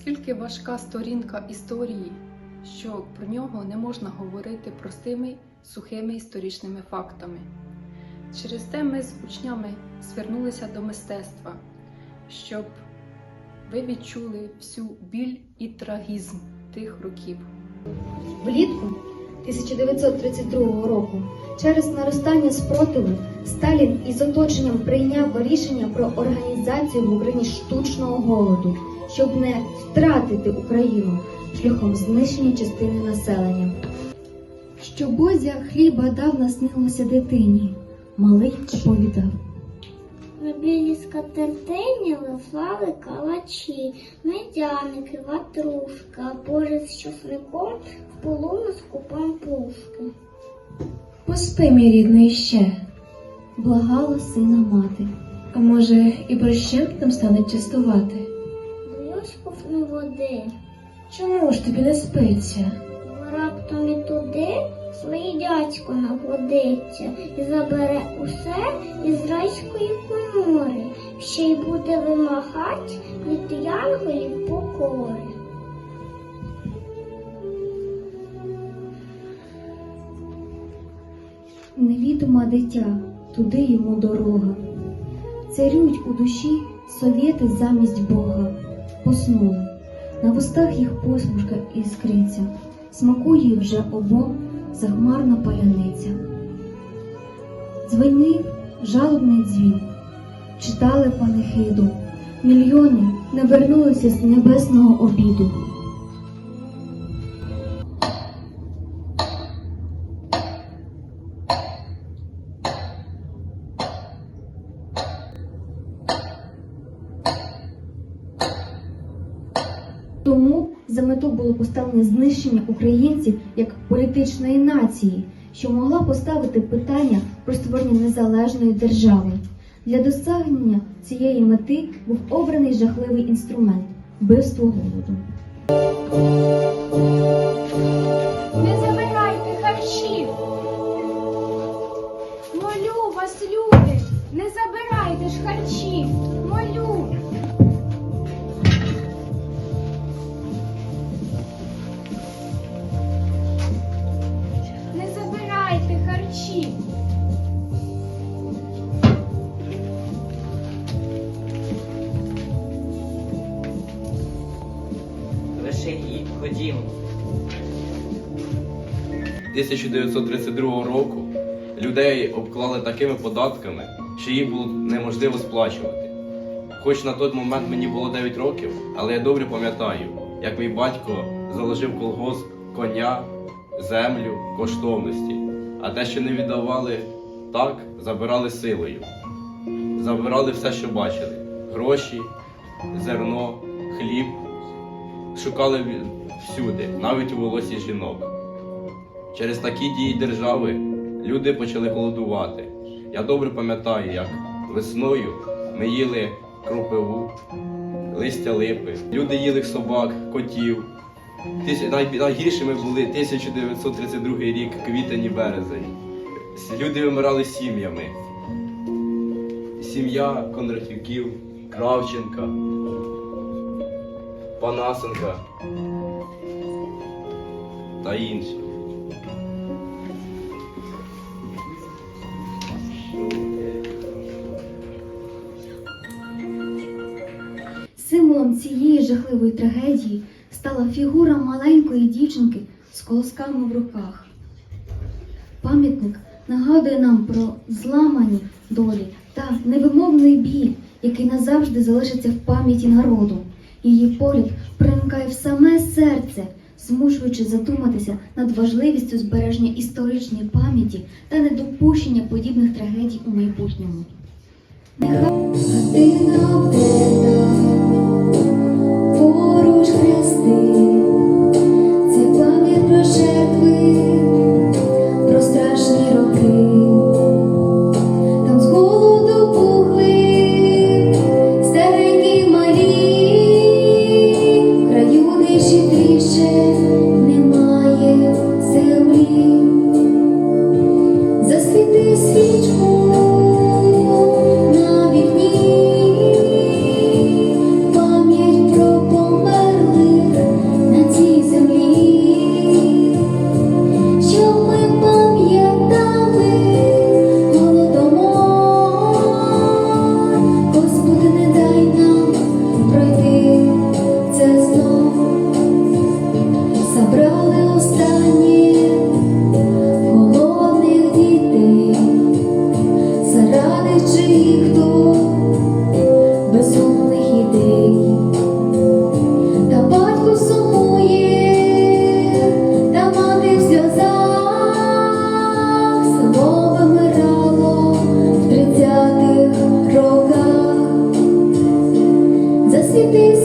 Наскільки важка сторінка історії, що про нього не можна говорити простими сухими історичними фактами. Через те ми з учнями звернулися до мистецтва, щоб ви відчули всю біль і трагізм тих років. Влітку 1932 року через наростання спротиву Сталін із оточенням прийняв рішення про організацію в Україні штучного голоду, щоб не втратити Україну шляхом знищення частини населення. Що Бозя хліба дав наснилося дитині, малий оповідав. На білій скатертині лежали калачі, медяники, ватрушка, а поряд з часником в полумиску пампушки. Поспи, мій рідний, ще. Благала сина мати. А може, і борщем там стануть частувати? Боюсь Чому ж тобі не спиться? бо раптом і туди свій дядько нагодиться і забере усе із райської комори, ще й буде вимагать від янголів покори. Невідома дитя, туди йому дорога. Царюють у душі совєти замість Бога. Поснули. На вустах їх посмішка іскриться, смакує вже обом захмарна паляниця. Дзвенів жалобний дзвін, читали панихиду, мільйони не вернулися з небесного обіду. Тому за мету було поставлене знищення українців як політичної нації, що могла поставити питання про створення незалежної держави. Для досягнення цієї мети був обраний жахливий інструмент вбивство голоду. Лише їдь, ходімо. 1932 року людей обклали такими податками, що їх було неможливо сплачувати. Хоч на той момент мені було 9 років, але я добре пам'ятаю, як мій батько заложив колгосп, коня, землю, коштовності, а те, що не віддавали так, забирали силою. Забирали все, що бачили: гроші, зерно, хліб. Шукали всюди, навіть у волосі жінок. Через такі дії держави люди почали голодувати. Я добре пам'ятаю, як весною ми їли кропиву, листя липи. Люди їли собак, котів. Найгіршими були 1932 рік, квітень і березень. Люди вимирали сім'ями. Сім'я Кондратюків, Кравченка, Панасенка та інші. Символом цієї жахливої трагедії стала фігура маленької дівчинки з колосками в руках. Пам'ятник нагадує нам про зламані долі та невимовний біль, який назавжди залишиться в пам'яті народу. Її погляд проникає в саме серце, змушуючи задуматися над важливістю збереження історичної пам'яті та недопущення подібних трагедій у майбутньому. city